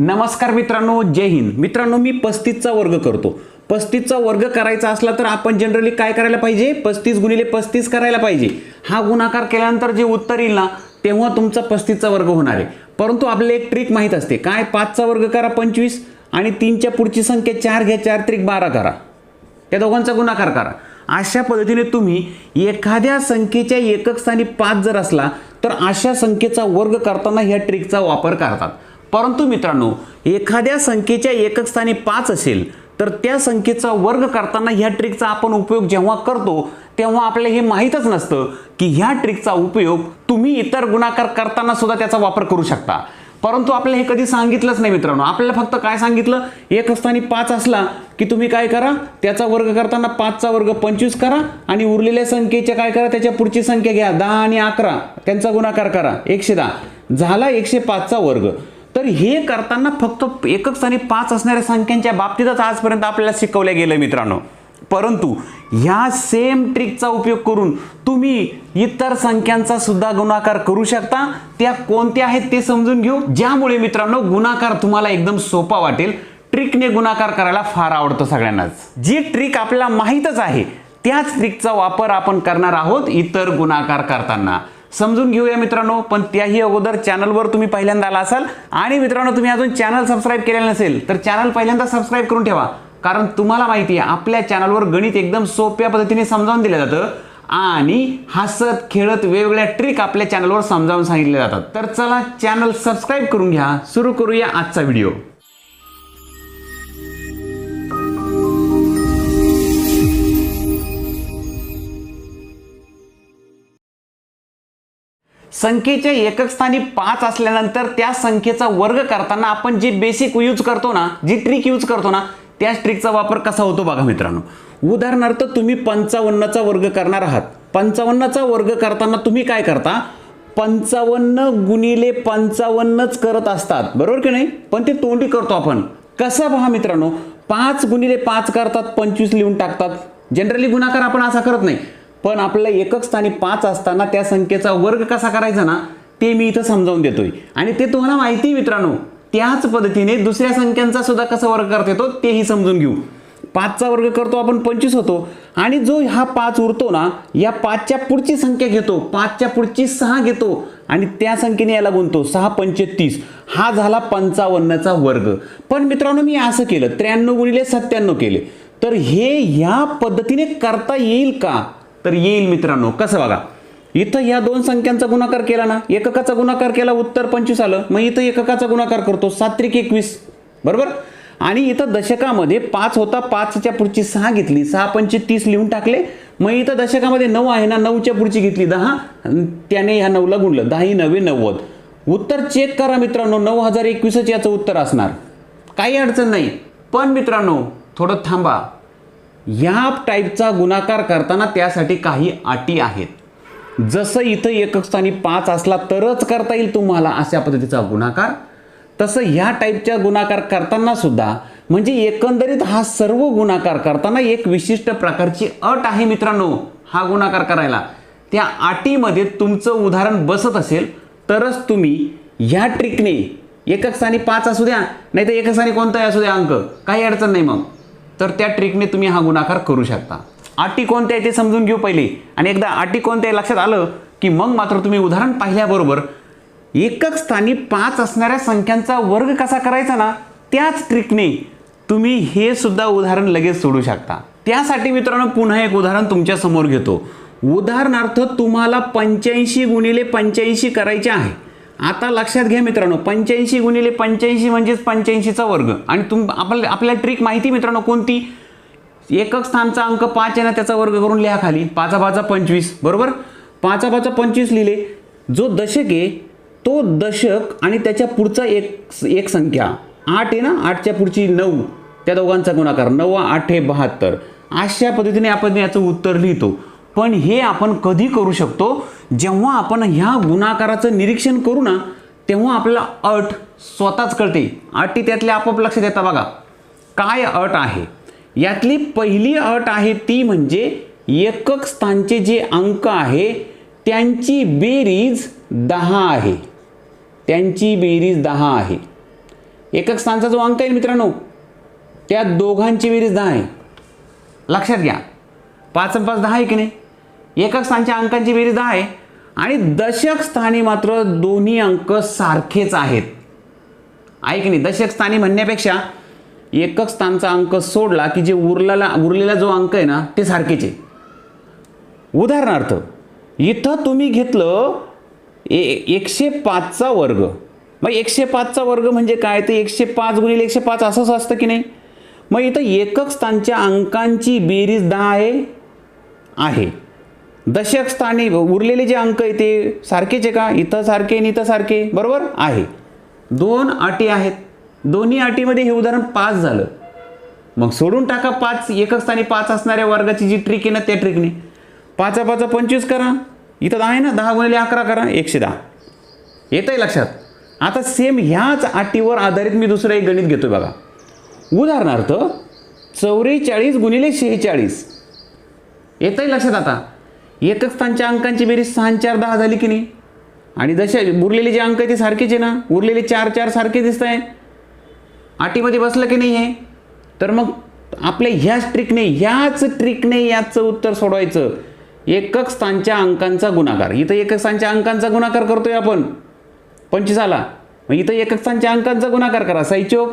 नमस्कार मित्रांनो जय हिंद. मित्रांनो मी पस्तीसचा वर्ग करतो. पस्तीसचा वर्ग करायचा असला तर आपण जनरली काय करायला पाहिजे? पस्तीस गुणिले पस्तीस करायला पाहिजे. हा गुणाकार केल्यानंतर जे उत्तर येईल ना तेव्हा तुमचा पस्तीसचा वर्ग होणार आहे. परंतु आपले एक ट्रिक माहीत असते. काय? पाचचा वर्ग करा पंचवीस आणि तीनच्या पुढची संख्या चार घ्या चार त्रिक बारा करा. त्या दोघांचा गुणाकार करा. अशा पद्धतीने तुम्ही एखाद्या संख्येच्या एकक स्थानी पाच जर असला तर अशा संख्येचा वर्ग करताना ह्या ट्रिकचा वापर करतात. परंतु मित्रांनो एखाद्या संख्येच्या एकक स्थानी पाच असेल तर त्या संख्येचा वर्ग करताना ह्या ट्रिकचा आपण उपयोग जेव्हा करतो तेव्हा आपल्याला हे माहीतच नसतं की ह्या ट्रिकचा उपयोग तुम्ही इतर गुणाकार करताना सुद्धा त्याचा वापर करू शकता. परंतु आपल्याला हे कधी सांगितलंच नाही मित्रांनो. आपल्याला फक्त काय सांगितलं? एक स्थानी पाच असला की तुम्ही काय करा? त्याचा वर्ग करताना पाचचा वर्ग पंचवीस करा आणि उरलेल्या संख्येच्या काय करा? त्याच्या पुढची संख्या घ्या. दहा आणि अकरा. त्यांचा गुणाकार करा. एकशे दहा. झाला एकशे पाचचा वर्ग. तर हे करताना फक्त एकच आणि पाच असणाऱ्या संख्यांच्या बाबतीतच आजपर्यंत आपल्याला शिकवल्या गेलं मित्रांनो. परंतु ह्या सेम ट्रिकचा उपयोग करून तुम्ही इतर संख्यांचा सुद्धा गुणाकार करू शकता. त्या कोणत्या आहेत ते समजून घेऊ. ज्यामुळे मित्रांनो गुणाकार तुम्हाला एकदम सोपा वाटेल. ट्रिकने गुणाकार करायला फार आवडतो सगळ्यांनाच. जी ट्रिक आपल्याला माहीतच आहे त्याच ट्रिकचा वापर आपण करणार आहोत इतर गुणाकार करताना. समजून घेऊया मित्रांनो पण त्याही अगोदर चॅनलवर तुम्ही पहिल्यांदा आला असाल आणि मित्रांनो तुम्ही अजून चॅनल सबस्क्राईब केलेलं नसेल तर चॅनल पहिल्यांदा सबस्क्राईब करून ठेवा. कारण तुम्हाला माहिती आहे आपल्या चॅनलवर गणित एकदम सोप्या पद्धतीने समजावून दिलं जातं आणि हसत खेळत वेगवेगळ्या ट्रिक आपल्या चॅनलवर समजावून सांगितल्या जातात. तर चला चॅनल सबस्क्राईब करून घ्या. सुरू करूया आजचा व्हिडिओ संख्येच्या एकक स्थानी पाच असल्यानंतर त्या संख्येचा वर्ग करताना आपण जी बेसिक यूज करतो ना जी ट्रिक यूज करतो ना त्या ट्रिकचा वापर कसा होतो बघा मित्रांनो. उदाहरणार्थ तुम्ही पंचावन्नचा वर्ग करणार आहात. पंचावन्नचा वर्ग करताना तुम्ही काय करता? पंचावन्न गुणिले पंचावन्नच करत असतात. बरोबर की नाही? पण ते तोंडी करतो आपण. कसं पहा मित्रांनो? पाच गुणिले पाच करतात पंचवीस लिहून टाकतात. जनरली गुणाकार आपण असा करत नाही. पण आपल्याला एकक स्थानी पाच असताना त्या संख्येचा वर्ग कसा करायचा ना ते मी इथं समजावून देतोय. आणि ते तुम्हाला माहिती आहे मित्रांनो त्याच पद्धतीने दुसऱ्या संख्यांचा सुद्धा कसा वर्ग करता येतो तेही समजून घेऊ. पाचचा वर्ग करतो आपण पंचवीस होतो. आणि जो हा पाच उरतो ना या पाचच्या पुढची संख्या घेतो पाचच्या पुढची सहा घेतो आणि त्या संख्येने याला गुणतो सहा पंचेतीस हा झाला पंचावन्नचा वर्ग. पण मित्रांनो मी असं केलं त्र्याण्णव गुणिले सत्त्याण्णव केले. तर हे ह्या पद्धतीने करता येईल का? तर येईल मित्रांनो. कसं बघा? इथं या दोन संख्यांचा गुणाकार केला ना? एककाचा गुणाकार केला उत्तर पंचवीस आलं. मग इथं एककाचा गुणाकार करतो सात्रिक एकवीस. बरोबर? आणि इथं दशकामध्ये पाच होता पाचच्या पुढची सहा घेतली. सहा पंचवीस तीस लिहून टाकले. मग इथं दशकामध्ये नऊ आहे ना? नऊच्या पुढची घेतली दहा. त्याने ह्या नऊला गुणलं. दहाही नवे नव्वद. उत्तर चेक करा मित्रांनो. नऊ हजार एकवीसच याचं उत्तर असणार. काही अडचण नाही. पण मित्रांनो थोडं थांबा. ह्या टाईपचा गुणाकार करताना त्यासाठी काही अटी आहेत. जसं इथं एकक स्थानी पाच असला तरच करता येईल तुम्हाला अशा पद्धतीचा गुणाकार. तसं ह्या टाईपच्या गुणाकार करताना सुद्धा म्हणजे एकंदरीत हा सर्व गुणाकार करताना एक विशिष्ट प्रकारची अट आहे मित्रांनो हा गुणाकार करायला. त्या अटीमध्ये तुमचं उदाहरण बसत असेल तरच तुम्ही ह्या ट्रिकने एकक स्थानी पाच असू द्या नाही तर एकक स्थानी कोणताही असू द्या अंक काही अडचण नाही मग. तर त्या ट्रिकने तुम्ही हा गुणाकार करू शकता. अटी कोणत्या आहे ते समजून घेऊ पहिले. आणि एकदा अटी कोणत्या लक्षात आलं की मग मात्र तुम्ही उदाहरण पाहिल्याबरोबर एकक स्थानी पाच असणाऱ्या संख्यांचा वर्ग कसा करायचा ना त्याच ट्रिकने तुम्ही हे सुद्धा उदाहरण लगेच सोडू शकता. त्यासाठी मित्रांनो पुन्हा एक उदाहरण तुमच्यासमोर घेतो. उदाहरणार्थ तुम्हाला पंच्याऐंशी गुणिले पंच्याऐंशी करायचे आहे. आता लक्षात घ्या मित्रांनो पंच्याऐंशी गुणिले पंच्याऐंशी म्हणजेच पंच्याऐंशीचा वर्ग. आणि तुम आपल्या आपल्याला ट्रिक माहिती मित्रांनो कोणती? एकक स्थानचा अंक पाच आहे ना त्याचा वर्ग करून लिहा खाली. पाचा पाचा पंचवीस बरोबर? पाचा पाचा पंचवीस लिहिले. जो दशक आहे तो दशक आणि त्याच्या पुढचा एक एक संख्या. आठ आहे ना आठच्या पुढची नऊ. त्या दोघांचा गुणाकार. नऊ आठ हे बहात्तर. अशा पद्धतीने आपण याचं उत्तर लिहितो. पण हे आपण कधी करू शकतो? जेव्हा आपण ह्या गुणाकाराचं निरीक्षण करू ना तेव्हा आपल्याला अट स्वतःच कळते. अटी त्यातल्या आपोआप लक्षात येतात बघा. काय अट आहे? यातली पहिली अट आहे ती म्हणजे एकक स्थानचे जे अंक आहे त्यांची बेरीज दहा आहे. त्यांची बेरीज दहा आहे. एकक स्थानचा जो अंक आहे मित्रांनो त्या दोघांची बेरीज दहा आहे. लक्षात घ्या. पाच आणि पाच दहा आहे की नाही? एकक स्थानच्या अंकांची बेरीज दहा आहे. आणि दशक स्थानी मात्र दोन्ही अंक सारखेच आहेत. आहे की नाही? दशक स्थानी म्हणण्यापेक्षा एकक स्थानचा अंक सोडला की जे उरलेला उरलेला जो अंक आहे ना ते सारखेच आहे. उदाहरणार्थ इथं तुम्ही घेतलं ए एकशे पाचचा वर्ग. मग एकशे पाचचा वर्ग म्हणजे काय? ते एकशे पाच गुणिले एकशे पाच असंच असतं की नाही? मग इथं एकक स्थानच्या अंकांची बेरीज दहा आहे. आहे. दशक स्थानी उरलेले जे अंक आहे ते सारखेच आहे का? इथं सारखे आणि इथं सारखे? बरोबर? आहे. दोन अटी आहेत. दोन्ही अटीमध्ये हे उदाहरण पाच झालं. मग सोडून टाका पाच. एकक स्थानी पाच असणाऱ्या वर्गाची जी ट्रिक आहे ना त्या ट्रिकने पाचा पाचा पंचवीस करा. इथं दहा आहे ना? दहा गुणिले अकरा करा. एकशे दहा. येतं आहे लक्षात? आता सेम ह्याच अटीवर आधारित मी दुसरं एक गणित घेतो बघा. उदाहरणार्थ चौवेचाळीस गुणिले शेहेचाळीस. येतं आहे लक्षात आता. एकच स्थानच्या अंकांची बेरीज सहा चार दहा झाली की नाही? आणि जसे उरलेले जे अंक आहे ते सारखेच आहे ना? उरलेले चार चार सारखे दिसत आहे आटीमध्ये बसलं की नाही हे तर मग आपल्या ह्याच ट्रिकने ह्याच ट्रिकने याचं उत्तर सोडवायचं. एकक स्थानच्या अंकांचा गुणाकार. इथं एकक स्थानच्या अंकांचा गुणाकार करतोय आपण. पंचवीस आला. मग इथं एकक स्थानच्या अंकांचा गुणाकार करा. साई चोक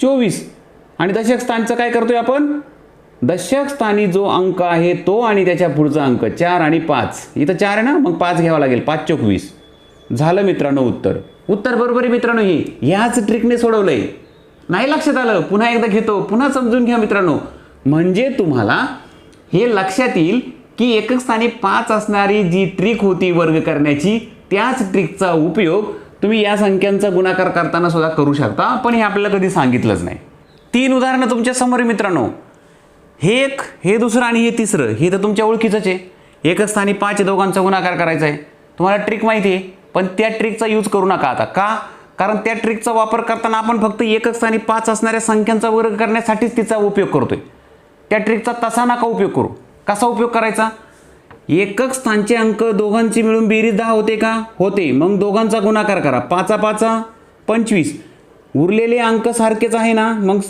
चोवीस. आणि दशक स्थानचं काय करतोय आपण? दशक स्थानी जो अंक आहे तो आणि त्याच्या पुढचा अंक चार आणि पाच. इथं चार आहे ना? मग पाच घ्यावा लागेल. पाच चोक वीस. झालं मित्रांनो उत्तर. उत्तर बरोबर आहे मित्रांनो ही. ह्याच ट्रिकने सोडवलंय. नाही लक्षात आलं? पुन्हा एकदा घेतो. पुन्हा समजून घ्या मित्रांनो. म्हणजे तुम्हाला हे लक्षात येईल की एकक स्थानी पाच असणारी जी ट्रिक होती वर्ग करण्याची त्याच ट्रिकचा उपयोग तुम्ही या संख्यांचा गुणाकार करताना सुद्धा करू शकता. पण हे आपल्याला कधी सांगितलंच नाही. तीन उदाहरणं तुमच्यासमोर मित्रांनो. हे एक हे दुसरं आणि हे तिसरं हे तर तुमच्या ओळखीचंच आहे. एकच स्थानी पाच दोघांचा गुणाकार करायचा आहे. तुम्हाला ट्रिक माहिती आहे पण त्या ट्रिकचा यूज करू नका आता. का? कारण त्या ट्रिकचा वापर करताना आपण फक्त एकच स्थानी पाच असणाऱ्या संख्यांचा वर्ग करण्यासाठीच तिचा उपयोग करतोय. त्या ट्रिकचा तसा नका उपयोग करू. कसा उपयोग करायचा? एकक स्थानचे अंक दोघांची मिळून बेरीज दहा होते का? होते. मग दोघांचा गुणाकार करा. पाचा पाचा पंचवीस. उरलेले अंक सारखेच आहे ना? मग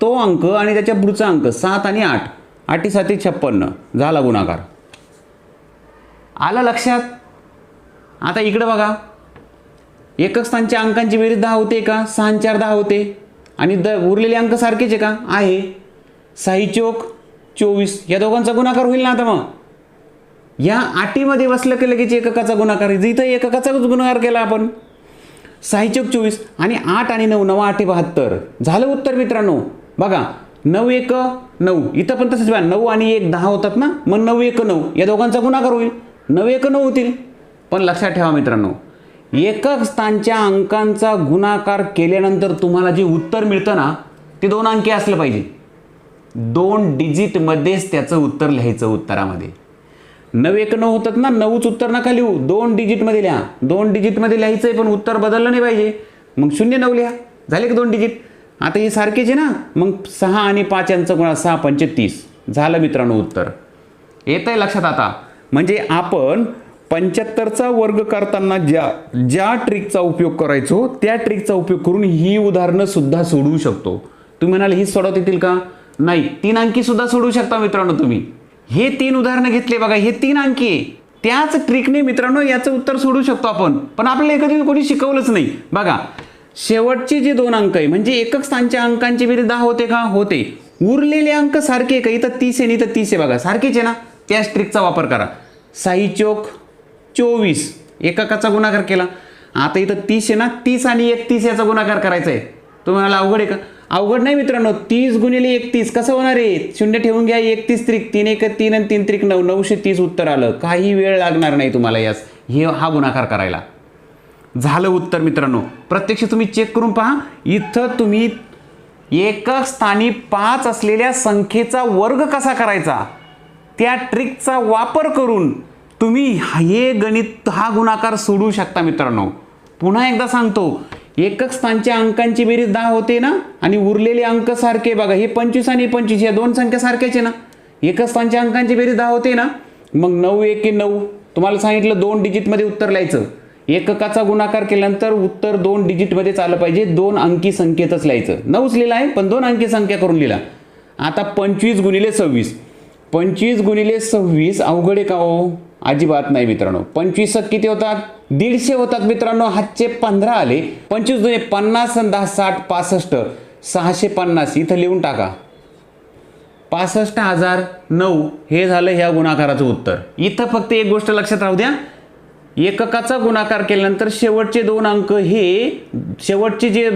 तो अंक आणि त्याच्या पुढचा अंक सात आणि आठ. आठी साती छप्पन्न. झाला गुणाकार. आलं लक्षात? आता इकडं बघा. एकक स्थानच्या अंकांची बेरीज दहा होते का? सहा चार दहा होते. आणि द उरलेले अंक सारखेच आहे का? आहे. साई चोक चोवीस. या दोघांचा गुणाकार होईल ना आता मग? या आटीमध्ये बसलं की लगेच एककाचा गुणाकार आहे. इथं एककाचाच गुणाकार केला आपण. साई चोक चोवीस. आणि आठ आणि नऊ नऊ आठे बहात्तर. झालं उत्तर मित्रांनो. बघा नऊ एक नऊ. इथं पण तसंच बघा नऊ आणि एक दहा होतात ना? मग नऊ एक नऊ. या दोघांचा गुणाकार होईल. नऊ एक नऊ होतील. पण लक्षात ठेवा मित्रांनो एकक स्थानच्या अंकांचा गुणाकार केल्यानंतर तुम्हाला जे उत्तर मिळतं ना ते दोन अंकी असलं पाहिजे. दोन डिजिटमध्येच त्याचं उत्तर लिहायचं उत्तरामध्ये. नऊ एक नऊ होतात ना नऊच उत्तर नका लिहू. दोन डिजिटमध्ये लिहा. दोन डिजिटमध्ये लिहायचं आहे पण उत्तर बदललं नाही पाहिजे. मग शून्य नऊ लिहा. झाले का दोन डिजिट आता हे सारखेच आहे ना? मग सहा आणि पाच यांचं गुणा सहा पंचे तीस. झालं मित्रांनो उत्तर. येत आहे लक्षात आता. म्हणजे आपण पंच्याहत्तरचा वर्ग करताना ज्या ज्या ट्रिकचा उपयोग करायचो त्या ट्रिकचा उपयोग करून ही उदाहरणं सुद्धा सोडवू शकतो. तुम्ही म्हणाल ही सोडवता येतील का? नाही. तीन अंकी सुद्धा सोडवू शकता मित्रांनो तुम्ही. हे तीन उदाहरणं घेतले बघा हे तीन अंकी आहे. त्याच ट्रिकने मित्रांनो याचं उत्तर सोडू शकतो आपण. पण आपल्याला कधी कोणी शिकवलंच नाही. बघा शेवटचे जे दोन अंक आहे म्हणजे एकक स्थानच्या अंकांची बेरीज दहा होते का? होते. उरलेले अंक सारखे का? इथं तीस आहे आणि इथं तीस आहे बघा. सारखेच आहे ना? त्या स्ट्रिकचा वापर करा. साई चोक चोवीस. एककाचा गुणाकार केला. आता इथं तीस आहे ना? तीस आणि एकतीस याचा गुणाकार करायचा आहे तुम्हाला अवघड आहे का? अवघड नाही मित्रांनो. तीस गुणिले एकतीस कसं होणार आहे? शून्य ठेवून घ्या. एकतीस त्रिक तीन एक तीन आणि तीन त्रिक नऊ नऊशे तीस उत्तर आलं. काही वेळ लागणार नाही तुम्हाला यास. हे हा गुणाकार करायला. झालं उत्तर मित्रांनो. प्रत्यक्ष तुम्ही चेक करून पहा. इथं तुम्ही एकक स्थानी पाच असलेल्या संख्येचा वर्ग कसा करायचा? त्या ट्रिकचा वापर करून तुम्ही हे गणित हा गुणाकार सोडू शकता मित्रांनो. पुन्हा एकदा सांगतो. एकक स्थानच्या अंकांची बेरीज दहा होते ना? आणि उरलेले अंक सारखे बघा. हे पंचवीस आणि पंचवीस या दोन संख्या सारख्याचे ना? एकच स्थानच्या अंकांची बेरीज दहा होते ना? मग नऊ एक नऊ. तुम्हाला सांगितलं दोन डिजिटमध्ये उत्तर लिहायचं. एककाचा गुणाकार केल्यानंतर उत्तर दोन डिजिटमध्येच आलं पाहिजे. दोन अंकी संख्येतच लिहायचं. नऊच लिहिला आहे पण दोन अंकी संख्या करून लिहिला. आता पंचवीस गुणिले सव्वीस. पंचवीस गुणिले सव्वीस अवघड आहे का हो? अजिबात नाही मित्रांनो. पंचवीस किती होतात? दीडशे होतात मित्रांनो. हातचे पंधरा आले. पंचवीस जुने पन्नास दहा साठ पासष्ट. सहाशे पन्नास. इथं लिहून टाका. पासष्ट हजार नऊ हे झालं ह्या गुणाकाराचं उत्तर. इथं फक्त एक गोष्ट लक्षात राहू द्या. एककाचा गुणाकार केल्यानंतर शेवटचे दोन अंक हे शेवटचे जे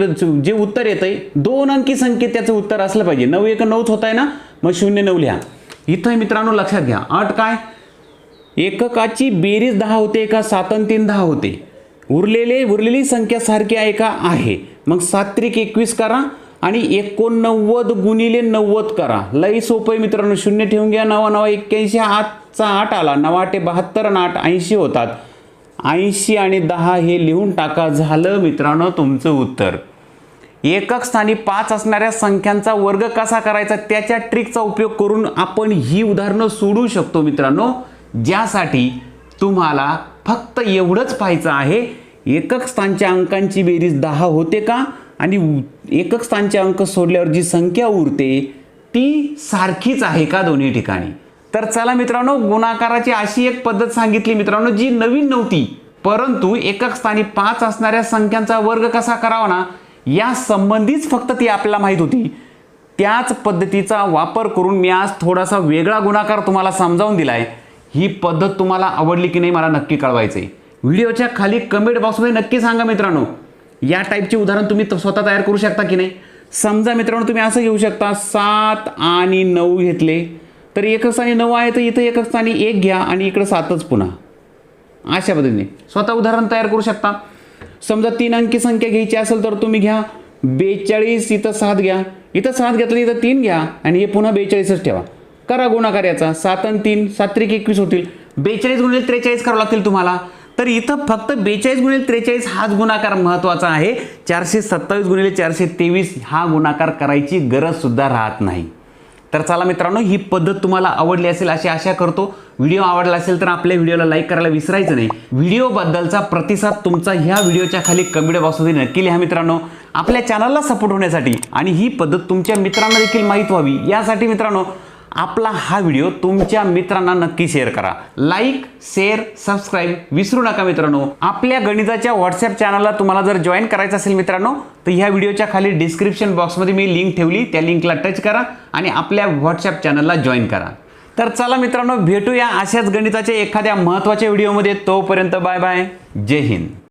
जे उत्तर येतंय आहे दोन अंकी संख्येत त्याचं उत्तर असलं पाहिजे. नऊ एक नऊच होत आहे ना? मग शून्य नऊ लिहा. इथं मित्रांनो लक्षात घ्या. अट काय? एककाची बेरीज दहा होते का? सात आणि तीन दहा होते. उरलेले उरलेली संख्या सारखी आहे का? आहे. मग सात्रिक एकवीस करा आणि एकोणनव्वद गुणिले नव्वद करा. लई सोपं आहे मित्रांनो. शून्य ठेवून घ्या. नवा नवा एक्क्याऐंशी. आठचा आठ आला. नवा आठे बहात्तर आणि आठ ऐंशी होतात. ऐंशी आणि दहा हे लिहून टाका. झालं मित्रांनो तुमचं उत्तर. एकक स्थानी पाच असणाऱ्या संख्यांचा वर्ग कसा करायचा? त्याच्या ट्रिकचा उपयोग करून आपण ही उदाहरणं सोडू शकतो मित्रांनो. ज्यासाठी तुम्हाला फक्त एवढंच पाहायचं आहे. एकक स्थानच्या अंकांची बेरीज दहा होते का? आणि उ- एकक स्थानचे अंक सोडल्यावर जी संख्या उरते ती सारखीच आहे का दोन्ही ठिकाणी? तर चला मित्रांनो गुणाकाराची अशी एक पद्धत सांगितली मित्रांनो जी नवीन नव्हती. परंतु एकक स्थानी पाच असणाऱ्या संख्यांचा वर्ग कसा करावा ना या संबंधीच फक्त ती आपल्याला माहीत होती. त्याच पद्धतीचा वापर करून मी आज थोडासा वेगळा गुणाकार तुम्हाला समजावून दिलाय. ही पद्धत तुम्हाला आवडली की नाही मला नक्की कळवायचं आहे व्हिडिओच्या खाली कमेंट बॉक्समध्ये नक्की सांगा मित्रांनो या टाईपचे उदाहरण तुम्ही त- स्वतः तयार करू शकता की नाही? समजा मित्रांनो तुम्ही असं घेऊ शकता सात आणि नऊ घेतले. तर एकक स्थानी नऊ आहे तर इथं एकक स्थानी एक घ्या आणि इकडं सातच पुन्हा. अशा पद्धतीने. स्वतः उदाहरण तयार करू शकता. समजा तीन अंकी संख्या घ्यायची असेल तर तुम्ही घ्या. बेचाळीस इथं सात घ्या. इथं सात घेतलं इथं तीन घ्या. आणि हे पुन्हा बेचाळीसच ठेवा. करा गुणाकार याचा सात आणि तीन सात त्रिक एकवीस होतील. बेचाळीस गुणिले त्रेचाळीस करावं लागतील तुम्हाला. तर इथं फक्त बेचाळीस गुणिले त्रेचाळीस हाच गुणाकार महत्त्वाचा आहे. चारशे सत्तावीस गुणिले चारशे तेवीस हा गुणाकार करायची गरज सुद्धा राहत नाही. तर चला मित्रांनो ही पद्धत तुम्हाला आवडली असेल अशी आशा करतो. व्हिडिओ आवडला असेल तर आपल्या व्हिडिओला लाईक करायला विसरायचं नाही. व्हिडिओबद्दलचा प्रतिसाद तुमचा ह्या व्हिडिओच्या खाली कमेंट बॉक्समध्ये नक्की लिहा मित्रांनो. आपल्या चॅनलला सपोर्ट होण्यासाठी आणि ही पद्धत तुमच्या मित्रांना देखील माहीत व्हावी. यासाठी मित्रांनो आपला हा व्हिडिओ तुमच्या मित्रांना नक्की शेअर करा. लाईक शेअर सबस्क्राईब विसरू नका मित्रांनो. आपल्या गणिताच्या व्हॉट्सअप चॅनलला तुम्हाला जर जॉईन करायचं असेल मित्रांनो तर ह्या व्हिडिओच्या खाली डिस्क्रिप्शन बॉक्समध्ये मी लिंक ठेवली. त्या लिंकला टच करा आणि आपल्या व्हॉट्सअप चॅनलला जॉईन करा. तर चला मित्रांनो भेटूया अशाच गणिताच्या एखाद्या महत्त्वाच्या व्हिडिओमध्ये. तोपर्यंत बाय बाय जय हिंद.